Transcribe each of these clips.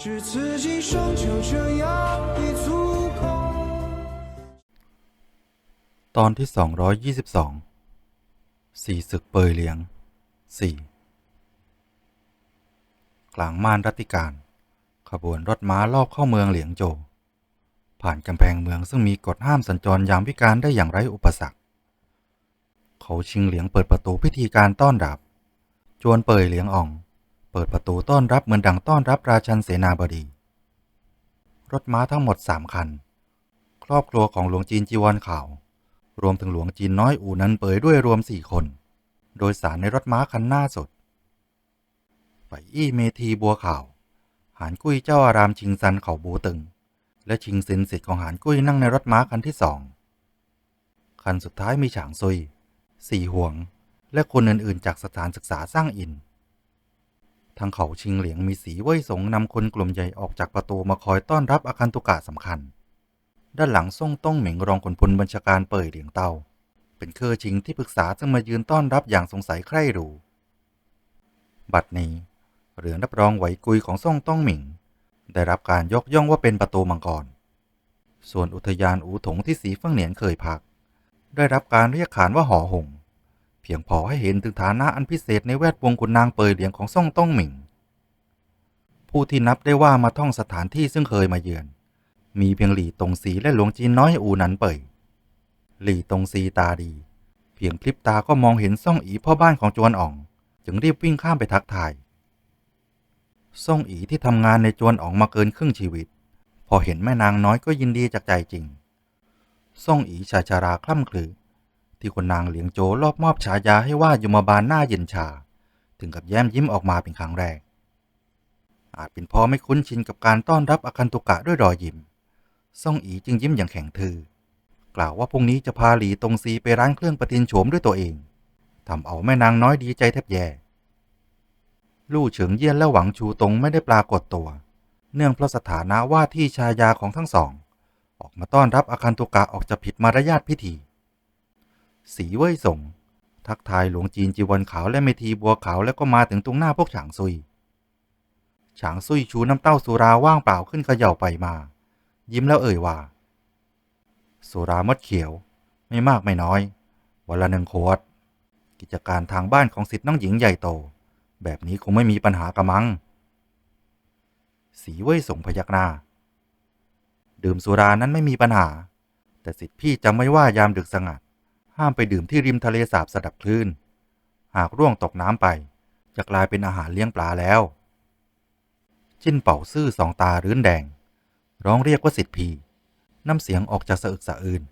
只此一生就这样一足够。 ตอนที่ 222 สี่ศึกเปยเหลียง สี่กลางม่านรัตติการ ขบวนรถม้าลอบเข้าเมืองเหลียงโจวผ่านกำแพงเมืองซึ่งมีกฎห้ามสัญจรยามวิการได้อย่างไร้อุปสรรค เขาชิงเหลียงเปิดประตูพิธีการต้อนรับ จวนเปยเหลียงอ่อง เปิดประตูต้อนรับเหมือนดังต้อนรับราชันเสนาบดี รถม้าทั้งหมดสามคัน ครอบครัวของหลวงจีนจีวรขาว รวมถึงหลวงจีนน้อยอู่นั้นเปยด้วยรวมสี่คน โดยสารในรถม้าคันหน้าสุดไปอี้เมทีบัวขาว หานกุ้ยเจ้าอารามชิงซันเขาบูตึง และชิงซินสิทธิ์ของหานกุ้ยนั่งในรถม้าคันที่สอง คันสุดท้ายมีฉางซุย สี่ห่วง และคนอื่นๆ จากสถานศึกษาสร้างอิน ทางเขาชิงเหลียงมีสีเว่ยสงนำคนกลุ่มใหญ่ออกจากประตูมาคอยต้อนรับอาคันตุกะสำคัญ ด้านหลังซ่งต้องเหมิงรองคนพลบัญชาการเป่ยเหลียงเตาเป็นเครือชิงที่ปรึกษาจึงมายืนต้อนรับอย่างสงสัยใคร่รู้บัดนี้เหลือรับรองไหวกุยของซ่งต้องเหมิง ได้รับการยกย่องว่าเป็นประตูมังกร ส่วนอุทยานอูถงที่สีเฟิ่งเหนียนเคยพัก ได้รับการเรียกขานว่าหอหง เพียงพอให้เห็นถึงฐานะอันพิเศษในแวดวงขุนนางเปยเหลียงของซ่องต้องหมิง ผู้ที่นับได้ว่ามาท่องสถานที่ซึ่งเคยมาเยือน มีเพียงหลี่ตงซีและหลวงจีนน้อยอูนันเปยหลี่ตงซีตาดี เพียงพลิบตาก็มองเห็นซ่องอีพ่อบ้านของจวนอ่อง จึงรีบวิ่งข้ามไปทักทายซ่องอีที่ทำงานในจวนอ่องมาเกินครึ่งชีวิต พอเห็นแม่นางน้อยก็ยินดีจากใจจริง ซ่องอีชาชาราคล่ำคลือ ที่คนนางเหลียงโจรอบมอบฉายาให้ว่ายมบาลหน้าเย็นชา ถึงกับแย้มยิ้มออกมาเป็นครั้งแรก อาจเป็นเพราะไม่คุ้นชินกับการต้อนรับอาคันตุกะด้วยรอยยิ้มซ่องอีจึงยิ้มอย่างแข็งทื่อกล่าวว่าพรุ่งนี้จะพาหลีตงซีไปร้านเครื่องประทินโฉมด้วยตัวเองทำเอาแม่นางน้อยดีใจแทบแย่ ลู่เฉิงเยี่ยนและหวังชูตงไม่ได้ปรากฏตัว เนื่องเพราะสถานะว่าที่ชายาของทั้งสอง ออกมาต้อนรับอาคันตุกะออกจะผิดมารยาทพิธี สีเว่ยส่ง ทักทายหลวงจีนจีวันขาวและเมทีบัวขาวแล้วก็มาถึงตรงหน้าพวกฉางซุย ฉางซุยชูน้ำเต้าสุราว่างเปล่าขึ้นเขย่าไปมา ยิ้มแล้วเอ่ยว่า สุรามดเขียว ไม่มากไม่น้อย วันละหนึ่งขวด กิจการทางบ้านของสิทธิ์น้องหญิงใหญ่โต แบบนี้คงไม่มีปัญหากระมัง สีเว่ยส่งพยักหน้าดื่มสุรานั้นไม่มีปัญหา แต่สิทธิ์พี่จำไว้ว่ายามดึกสงัด ห้ามไปดื่มที่ริมทะเลสาบสดับคลื่น หากร่วงตกน้ำไป จะกลายเป็นอาหารเลี้ยงปลาแล้วจิ้นเป่าซื่อสองตารื้นแดง ร้องเรียกว่าสิทธิพีน้ำเสียงออกจากสะอึกสะอื้น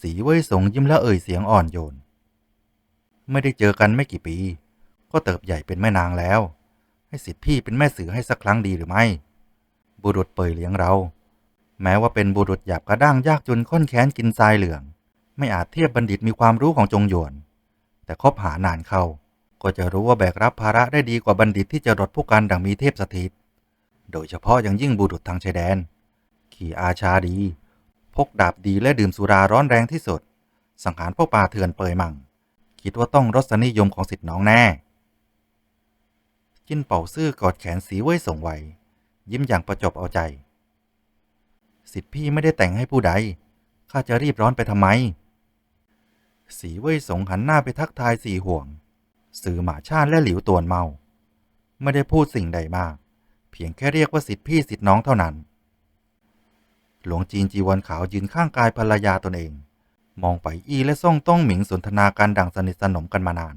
สีเว่ยสงยิ้มแล้วเอ่ยเสียงอ่อนโยน ไม่ได้เจอกันไม่กี่ปี ก็เติบใหญ่เป็นแม่นางแล้ว ให้สิทธิพี่เป็นแม่สื่อให้สักครั้งดีหรือไม่ บุรุษเปยเลี้ยงเรา แม้ว่าเป็นบุรุษหยาบกระด้างยากจนข้นแค้นกินทรายเหลือง ไม่อาจเทียบบัณฑิตมีความรู้ของจงหยวน แต่คบหานานเข้า ก็จะรู้ว่าแบกรับภาระได้ดีกว่าบัณฑิตที่จะรดผู้กันดังมีเทพสถิต โดยเฉพาะอย่างยิ่งบุรุษทางชายแดน ขี่อาชาดี พกดาบดีและดื่มสุราร้อนแรงที่สุด สังหารพวกป่าเถื่อนเปยมั่ง คิดว่าต้องรสนิยมของสิทธิน้องแน่จิ้นเป่าซื่อกอดแขนสีเว่ยส่งไวยิ้มอย่างประจบเอาใจ สิทธิพี่ไม่ได้แต่งให้ผู้ใด ข้าจะรีบร้อนไปทำไม สีเว่ยสงหันหน้าไปทักทายสี่ห่วง สื่อหมาชาติและหลิวตวนเมา ไม่ได้พูดสิ่งใดมาก เพียงแค่เรียกว่าสิทธิพี่สิทธิน้องเท่านั้น หลวงจีนจีวรขาวยืนข้างกายภรรยาตนเอง มองไปอี้และซ่องต้องหมิงสนทนาการดังสนิทสนมกันมานาน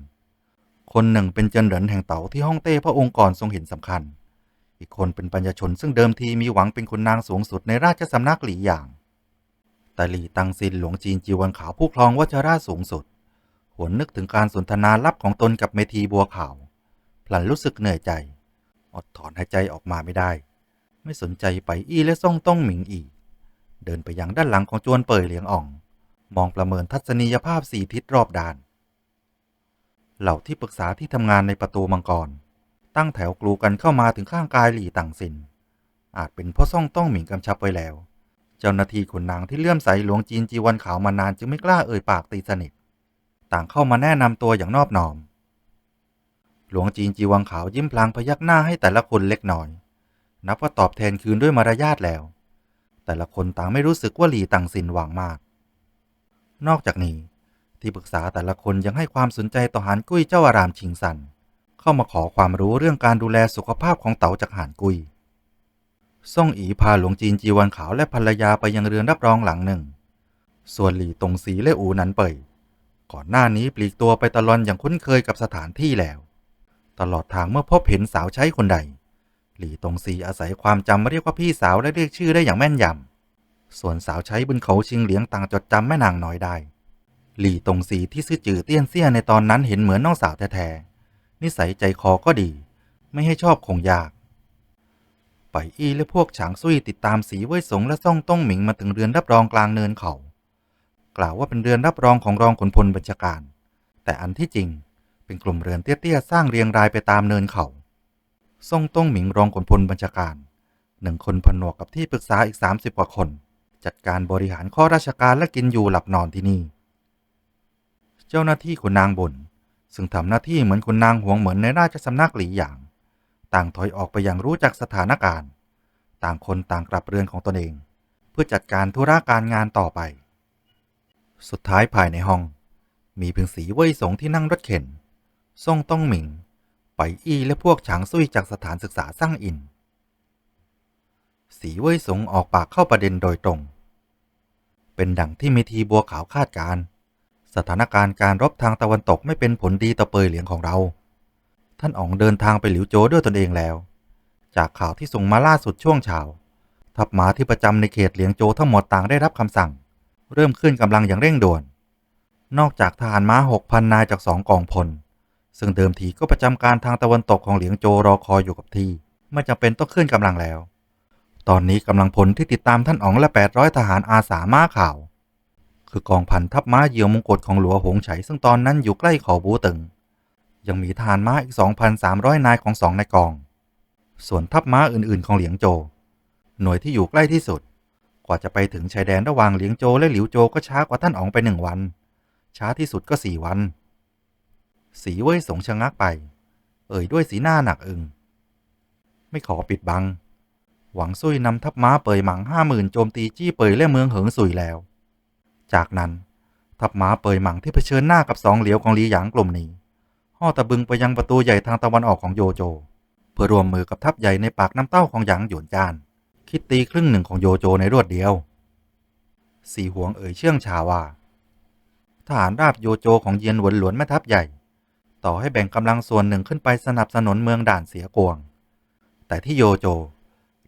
คนหนึ่งเป็นเจินเหรินแห่งเต๋าที่ฮ่องเต้พระองค์ก่อนทรงเห็นสำคัญ อีกคนเป็นปัญญชนซึ่งเดิมทีมีหวังเป็นคุณนางสูงสุดในราชสำนักหลี่หยาง ต่หลี่ตังซินหลวงจีนจีวรขาวผู้ครองวัชราชสูงสุด หวนนึกถึงการสนทนาลับของตนกับเมทีบัวขาว พลันรู้สึกเหนื่อยใจ อดถอนหายใจออกมาไม่ได้ ไม่สนใจไปอี้และซ่องต้องหมิงอีเดินไปยังด้านหลังของจวนเป่ยเหลียงอ่อง มองประเมินทัศนียภาพสี่ทิศรอบด้าน เหล่าที่ปรึกษาที่ทำงานในประตูมังกร ตั้งแถวกลูกันเข้ามาถึงข้างกายหลี่ตังซิน อาจเป็นเพราะซ่องต้องหมิงกำชับไว้แล้ว เจ้าหน้าที่ขุนนางที่เลื่อมใสหลวงจีนจีวันขาวมานานจึงไม่กล้าเอ่ยปากตีสนิท ต่างเข้ามาแนะนำตัวอย่างนอบน้อม หลวงจีนจีวังขาวยิ้มพลางพยักหน้าให้แต่ละคนเล็กน้อย นับว่าตอบแทนคืนด้วยมารยาทแล้ว แต่ละคนต่างไม่รู้สึกว่าหลีตังสินหวังมาก นอกจากนี้ที่ปรึกษาแต่ละคนยังให้ความสนใจต่อหานกุ้ยเจ้าอารามชิงสัน เข้ามาขอความรู้เรื่องการดูแลสุขภาพของเต๋าจากหานกุ้ย ซ่งอีพาหลวงจีนจีวันขาวและภรรยาไปยังเรือนรับรองหลังหนึ่ง ส่วนหลี่ตงสีและอูหนันเป่ยก่อนหน้านี้ปลีกตัวไปตะลอนอย่างคุ้นเคยกับสถานที่แล้ว ตลอดทางเมื่อพบเห็นสาวใช้คนใด หลี่ตงซีอาศัยความจำเรียกว่าพี่สาวและเรียกชื่อได้อย่างแม่นยำ ส่วนสาวใช้บนเขาชิงเหลียงต่างจดจำแม่นางน้อยได้ หลี่ตงซีที่ซื่อจือเตี้ยนเซี่ยในตอนนั้นเห็นเหมือนน้องสาวแท้ๆนิสัยใจคอก็ดี ไม่ให้ชอบคงยาก ไปอี้และพวกฉางซุยติดตามสีเว่ยสงและซ่องต้งหมิงมาถึงเรือนรับรองกลางเนินเขา กล่าวว่าเป็นเรือนรับรองของรองขนพลบัญชาการ แต่อันที่จริงเป็นกลุ่มเรือนเตี้ยๆสร้างเรียงรายไปตามเนินเขาซ่งต้งหมิงรองขนพลบัญชาการหนึ่งคนผนวกกับที่ปรึกษาอีก 30 กว่าคน จัดการบริหารข้อราชการและกินอยู่หลับนอนที่นี่ เจ้าหน้าที่ขุนนางบน ซึ่งทำหน้าที่เหมือนขุนนางหวงเหมือนในราชสำนักหลีหยาง ต่างถอยออกไปอย่างรู้จักสถานการณ์ ต่างคนต่างกลับเรือนของตนเอง เพื่อจัดการธุระการงานต่อไป สุดท้ายภายในห้อง มีเพียงสีเว่ยสงที่นั่งรถเข็นซ่งต้องหมิง ไปอี้และพวกฉางซุยจากสถานศึกษาสร้างอิน สีเว่ยสงออกปากเข้าประเด็นโดยตรง เป็นดังที่เมทีบัวขาวคาดการณ์สถานการณ์การรบทางตะวันตกไม่เป็นผลดีต่อเปยเหลียงของเรา ท่านอ๋องเดินทางไปหลิวโจด้วยตนเองแล้ว จากข่าวที่ส่งมาล่าสุดช่วงเช้าทัพม้าที่ประจำในเขตเหลียงโจทั้งหมดต่างได้รับคำสั่ง เริ่มขึ้นกำลังอย่างเร่งด่วน นอกจากทหารม้าหกพันนายจากสองกองพล ซึ่งเดิมทีก็ประจำการทางตะวันตกของเหลียงโจรอคอยอยู่กับที่ไม่จำเป็นต้องขึ้นกำลังแล้ว ตอนนี้กำลังพลที่ติดตามท่านอ๋องและ 800 ทหารอาสาม้าข่าว คือกองพันทัพม้าเหยี่ยวมงกฎของหลวงหงไฉซึ่งตอนนั้นอยู่ใกล้เขาบูตึง ยังมีทหารม้าอีก 2,300 นายของสองในกอง ส่วนทัพม้าอื่นๆของเหลียงโจ หน่วยที่อยู่ใกล้ที่สุด กว่าจะไปถึงชายแดนระหว่างเหลียงโจและหลิวโจก็ช้ากว่าท่านอ๋องไปหนึ่งวัน ช้าที่สุดก็สี่วัน สีเว่ยสงชะงักไป เอ่ยด้วยสีหน้าหนักอึง ไม่ขอปิดบัง หวังซุยนำทัพม้าเปยหมังห้าหมื่นโจมตีจี้เปยและเมืองเหิงสุยแล้ว จากนั้นทัพม้าเปยหมังที่เผชิญหน้ากับสองเหลียวของลีหยางกลุ่มนี้ ห่อตะบึงไปยังประตูใหญ่ทางตะวันออกของโยโจ เพื่อรวมมือกับทัพใหญ่ในปากน้ำเต้าของหยางหยวนจาน คิดตีครึ่งหนึ่งของโยโจในรวดเดียว สีหวงเอ่ยเชื่องชาว่าทหารราบโยโจของเยียนหวนหลวนแม่ทัพใหญ่ ต่อให้แบ่งกำลังส่วนหนึ่งขึ้นไปสนับสนุนเมืองด่านเสียกวง แต่ที่โยโจ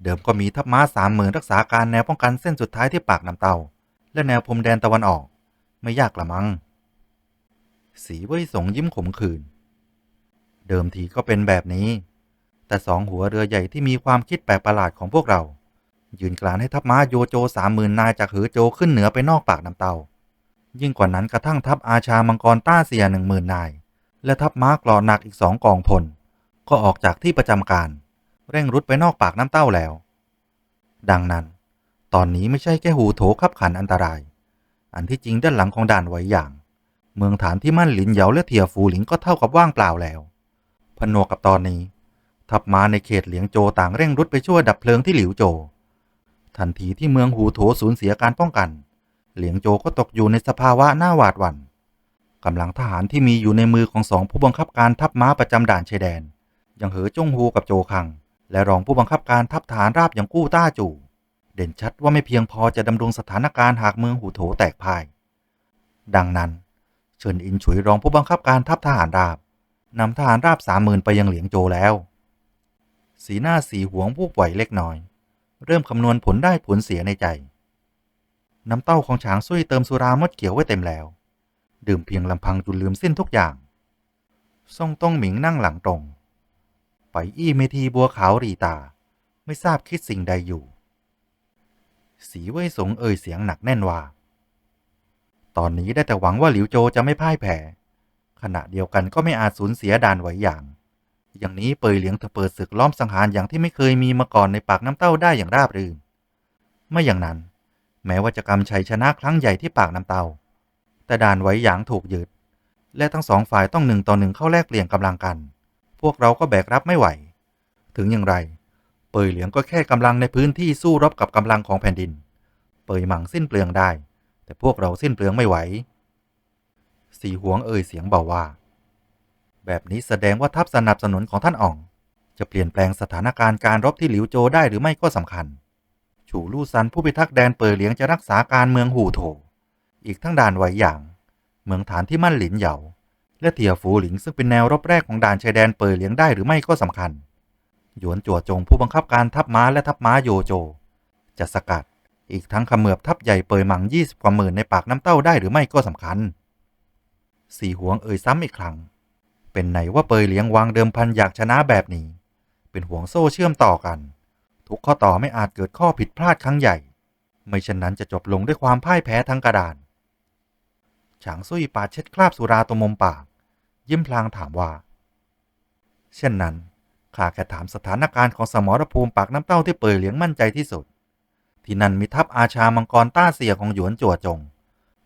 เดิมก็มีทัพม้าสามหมื่นรักษาการแนวป้องกันเส้นสุดท้ายที่ปากน้ำเต้าและแนวพรมแดนตะวันออก ไม่ยากละมัง้งสีเว่ยสงยิ้มขมขื่น เดิมทีก็เป็นแบบนี้ แต่สองหัวเรือใหญ่ที่มีความคิดแปลกประหลาดของพวกเรา ยืนกลานให้ทัพม้าโยโจสามหมื่นนายจากหือโจขึ้นเหนือไปนอกปากน้ำเตา ยิ่งกว่านั้นกระทั่งทัพอาชามังกรต้าเสียหนึ่งหมื่นนาย และทัพม้ากรอหนักอีกสองกองพล ก็ออกจากที่ประจำการ เร่งรุดไปนอกปากน้ำเต้าแล้ว ดังนั้น ตอนนี้ไม่ใช่แค่หูโถขับขันอันตราย อันที่จริงด้านหลังของด่านไว้อย่าง เมืองฐานที่มั่นหลินเหยาและเทียฟูหลิงก็เท่ากับว่างเปล่าแล้ว ผนวกกับตอนนี้ ทัพม้าในเขตเหลียงโจต่างเร่งรุดไปช่วยดับเพลิงที่หลิวโจ ทันทีที่เมืองหูโถสูญเสียการป้องกัน เหลียงโจก็ตกอยู่ในสภาวะหน้าหวาดหวั่นกำลังทหารที่มีอยู่ในมือของสองผู้บังคับการทัพม้าประจำด่านชายแดนย่างเหอจงฮูกับโจคัง และรองผู้บังคับการทัพฐานราบอย่างกู้ต้าจู่ เด่นชัดว่าไม่เพียงพอจะดำรงสถานการณ์หากเมืองหูโถแตกพ่าย ดังนั้น เฉินอินฉุยรองผู้บังคับการทัพทหารราบ นำทหารราบสามหมื่นไปยังเหลียงโจแล้ว สีหน้าสีหวงผู้ไหวเล็กน้อย เริ่มคำนวณผลได้ผลเสียในใจ น้ำเต้าของฉางซุยเติมสุรามดเขียวไว้เต็มแล้ว ดื่มเพียงลำพังจนลืมสิ้นทุกอย่างซ่งต้องหมิงนั่งหลังตรงไปอี้เมทีบัวขาวรีตา ไม่ทราบคิดสิ่งใดอยู่ สีเว่ยสงเอ่ยเสียงหนักแน่นว่า ตอนนี้ได้แต่หวังว่าหลิวโจจะไม่พ่ายแพ้ ขณะเดียวกันก็ไม่อาจสูญเสียด่านไหวอย่าง อย่างนี้เปยเหลียงเธอเปิดศึกล้อมสังหารอย่างที่ไม่เคยมีมาก่อนในปากน้ำเต้าได้อย่างราบรื่นไม่อย่างนั้น แม้ว่าจะกำชัยชนะครั้งใหญ่ที่ปากน้ำเต้า แต่ด่านไหวหยางถูกยึด และทั้งสองฝ่ายต้องหนึ่งต่อหนึ่งเข้าแลกเปลี่ยนกำลังกัน พวกเราก็แบกรับไม่ไหว ถึงอย่างไรเเปยเหลียงก็แค่กำลังในพื้นที่สู้รบกับกำลังของแผ่นดิน เปยหมังสิ้นเปลืองได้ แต่พวกเราสิ้นเปลืองไม่ไหว สีหวงเอ่ยเสียงเบาว่า แบบนี้แสดงว่าทัพสนับสนุนของท่านอ่อง จะเปลี่ยนแปลงสถานการณ์การรบที่หลิวโจได้หรือไม่ก็สำคัญ ฉูลู่ซันผู้พิทักษ์แดนเปยเหลียงจะรักษาการเมืองหูโถ อีกทั้งด่านไหวหยาง เมืองฐานที่มั่นหลินเหยาและเทียฟูหลิงซึ่งเป็นแนวรบแรกของด่านชายแดนเปยเหลียงได้หรือไม่ก็สำคัญ หยวนจั่วจงผู้บังคับการทัพม้าและทัพม้าโยโจ จะสกัด อีกทั้งขมือบทัพใหญ่เปยหมังยี่สิบกว่าหมื่นในปากน้ำเต้าได้หรือไม่ก็สำคัญ สีหวงเอ่ยซ้ำอีกครั้ง เป็นไหนว่าเปยเหลียงวางเดิมพันอยากชนะแบบนี้ เป็นห่วงโซ่เชื่อมต่อกัน ทุกข้อต่อไม่อาจเกิดข้อผิดพลาดครั้งใหญ่ ไม่เช่นนั้นจะจบลงด้วยความพ่ายแพ้ทั้งกระดาน ฉางซุยปาดเช็ดคราบสุราตรงมุมปาก ยิ้มพลางถามว่า เช่นนั้นข้าแค่ถามสถานการณ์ของสมรภูมิปากน้ำเต้าที่เปยเหลียงมั่นใจที่สุด ที่นั่นมีทัพอาชามังกรต้าเสียของหยวนจั่วจง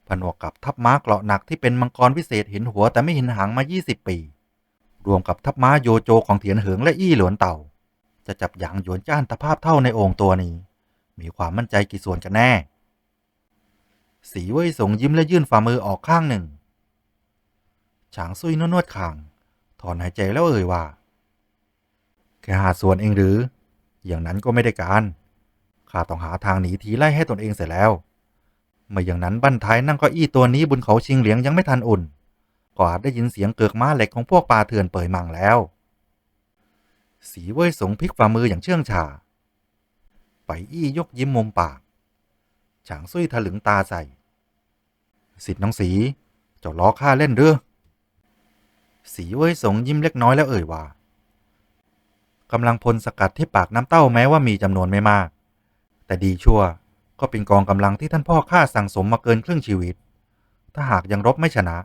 ผนวกกับทัพม้าเกราะหนักที่เป็นมังกรวิเศษเห็นหัวแต่ไม่เห็นหางมา 20 ปี รวมกับทัพม้าโยโจของเถียนเหิงและอี้หลวนเต่า จะจับหยางหยวนจ้านตะภาพเท่าในองค์ตัวนี้ มีความมั่นใจกี่ส่วนกันแน่ สีเว่ยสงยิ้มและยื่นฝ่ามือออกข้างหนึ่ง ฉางซุยนวดนวดคาง ถอนหายใจแล้วเอ่ยว่า แค่หาส่วนเองหรือ อย่างนั้นก็ไม่ได้การข้าต้องหาทางหนีทีไล่ให้ตนเองเสร็จแล้ว ไม่อย่างนั้นบั้นท้ายนั่งเก็อี้ตัวนี้บนเขาชิงเหลียงยังไม่ทันอุ่นก็อาจได้ยินเสียงเกือกม้าเหล็กของพวกปลาเถื่อนเปิดมังแล้ว สีเว่ยสงพลิกฝ่ามืออย่างเชื่องชา ไปอี้ยกยิ้มมุมปาก ฉางซุยถลึงตาใส่ สิทธิ์น้องสี เจ้าล้อข้าเล่นเรือสีเว่ยสงยิ้มเล็กน้อยแล้วเอ่ยว่ากำลังพลสกัดที่ปากน้ำเต้าแม้ว่ามีจำนวนไม่มาก แต่ดีชั่ว ก็เป็นกองกำลังที่ท่านพ่อข้าสั่งสมมาเกินครึ่งชีวิต ถ้าหากยังรบไม่ชนะ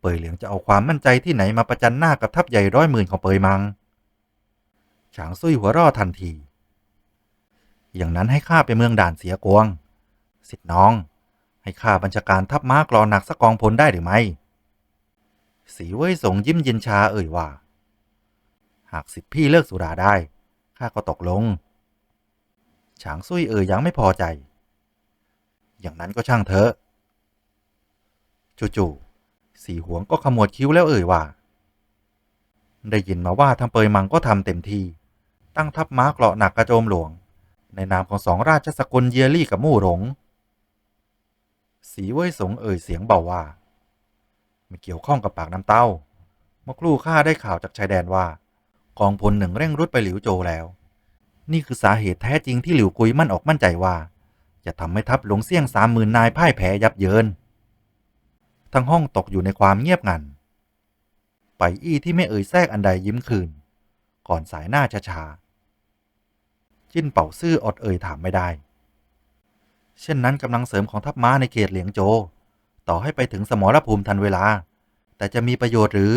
เปยเหลียงจะเอาความมั่นใจที่ไหนมาประจันหน้ากับทัพใหญ่ร้อยหมื่นของเปยมัง ฉางซุยหัวร่อทันที อย่างนั้นให้ข้าไปเมืองด่านเสียกวง สิทธิน้อง ให้ข้าบัญชาการทัพม้ากรอหนักสักกองพลได้หรือไม่สีเว่ยสงยิ้มเย็นชาเอ่ยว่า หากสิทธิพี่เลิกสุราได้ข้าก็ตกลง ฉางซุยเอ่ยยังไม่พอใจ อย่างนั้นก็ช่างเถอะจู่ๆสีหวงก็ขมวดคิ้วแล้วเอ่ยว่า ได้ยินมาว่าทางเปยมังก็ทำเต็มที่ ตั้งทัพม้าเกราะหนักกระโจมหลวง ในนามของสองราชสกุลเยลี่กับมู่หลง สีเว่ยสงเอ่ยเสียงเบาว่า ไม่เกี่ยวข้องกับปากน้ำเต้า เมื่อครู่ข้าได้ข่าวจากชายแดนว่ากองพลหนึ่งเร่งรุดไปหลิวโจแล้ว นี่คือสาเหตุแท้จริงที่หลิวกุยมั่นออกมั่นใจว่า จะทำให้ทัพหลวงเสี่ยงสามหมื่นนายพ่ายแพ้ยับเยิน ทั้งห้องตกอยู่ในความเงียบงัน ไปอี้ที่ไม่เอ่ยแทรกอันใดยิ้มคืน ก่อนสายหน้าช้าๆจิ้นเป่าซื่ออดเอ่ยถามไม่ได้ เช่นนั้นกำลังเสริมของทัพม้าในเขตเหลียงโจ ต่อให้ไปถึงสมรภูมิทันเวลา แต่จะมีประโยชน์หรือ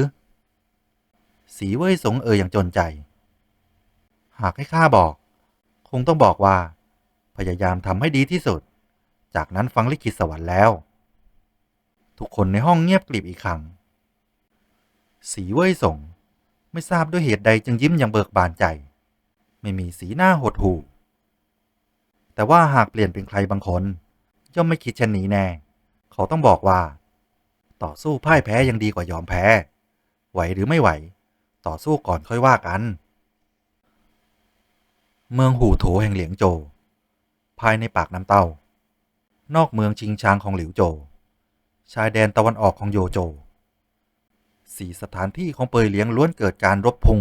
สีเว่ยสงเอ่ยอย่างจนใจ หากให้ข้าบอก คงต้องบอกว่า พยายามทำให้ดีที่สุด จากนั้นฟังลิขิตสวรรค์แล้ว ทุกคนในห้องเงียบกริบอีกครั้ง สีเว่ยสงไม่ทราบด้วยเหตุใดจึงยิ้มอย่างเบิกบานใจ ไม่มีสีหน้าหดหู่ แต่ว่าหากเปลี่ยนเป็นใครบางคน ย่อมไม่คิดเช่นนี้แน่ เขาต้องบอกว่า ต่อสู้พ่ายแพ้ยังดีกว่ายอมแพ้ ไหวหรือไม่ไหว ต่อสู้ก่อนค่อยว่ากัน เมืองหูโถแห่งเหลียงโจ ภายในปากน้ำเต้า นอกเมืองชิงชางของหลิวโจ ชายแดนตะวันออกของโยโจ สี่สถานที่ของเปยเลียงล้วนเกิดการรบพุง